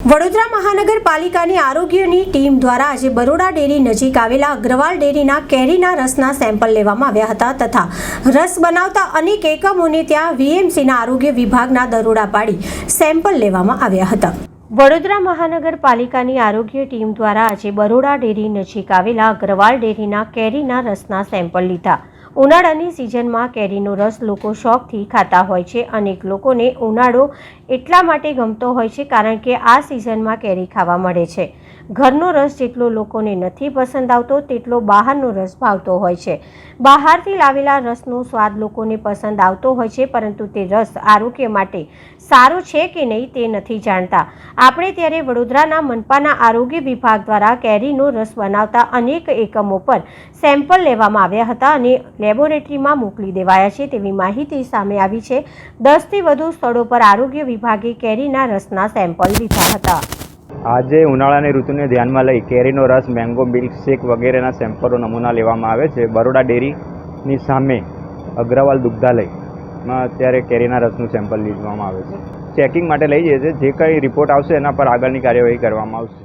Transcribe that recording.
વડોદરા મહાનગરપાલિકાની આરોગ્યની ટીમ દ્વારા આજે બરોડા ડેરી નજીક આવેલા અગ્રવાલ ડેરીના કેરીના રસના સેમ્પલ લેવામાં આવ્યા હતા તથા રસ બનાવતા અનેક એકમોને ત્યાં વીએમસીના આરોગ્ય વિભાગના દરોડા પાડી સેમ્પલ લેવામાં આવ્યા હતા. વડોદરા મહાનગરપાલિકાની આરોગ્ય ટીમ દ્વારા આજે બરોડા ડેરી નજીક આવેલા અગ્રવાલ ડેરીના કેરીના રસના સેમ્પલ લીધા. ઉનાળાની સિઝનમાં કેરીનો રસ લોકો શોખથી ખાતા હોય છે. અનેક લોકોને ઉનાળો એટલા માટે ગમતો હોય છે કારણ કે આ સિઝનમાં કેરી ખાવા મળે છે. ઘરનો રસ જેટલો લોકોને નથી પસંદ આવતો, તેટલો બહારનો રસ ભાવતો હોય છે. બહારથી લાવેલા રસનો સ્વાદ લોકોને પસંદ આવતો હોય છે, પરંતુ તે રસ આરોગ્ય માટે સારો છે કે નહીં તે નથી જાણતા. આપણે ત્યારે વડોદરાના મનપાના આરોગ્ય વિભાગ દ્વારા કેરીનો રસ બનાવતા અનેક એકમો પર સેમ્પલ લેવામાં આવ્યા હતા અને લેબોરેટરીમાં મોકલી દેવાયા છે તેવી માહિતી સામે આવી છે. દસથી વધુ સ્થળો પર આરોગ્ય વિભાગે કેરીના રસના સેમ્પલ લીધા હતા. આજે ઉનાળાની ઋતુને ધ્યાનમાં લઈ કેરીનો રસ, મેંગો મિલ્ક શેક વગેરેના સેમ્પલો નમૂના લેવામાં આવે છે. બરોડા ડેરીની સામે અગ્રવાલ દુગ્ધાલયમાં અત્યારે કેરીના રસનું સેમ્પલ લીધવામાં આવે છે. ચેકિંગ માટે લઈ જઈએ છે જે કંઈ રિપોર્ટ આવશે એના પર આગળની કાર્યવાહી કરવામાં આવશે.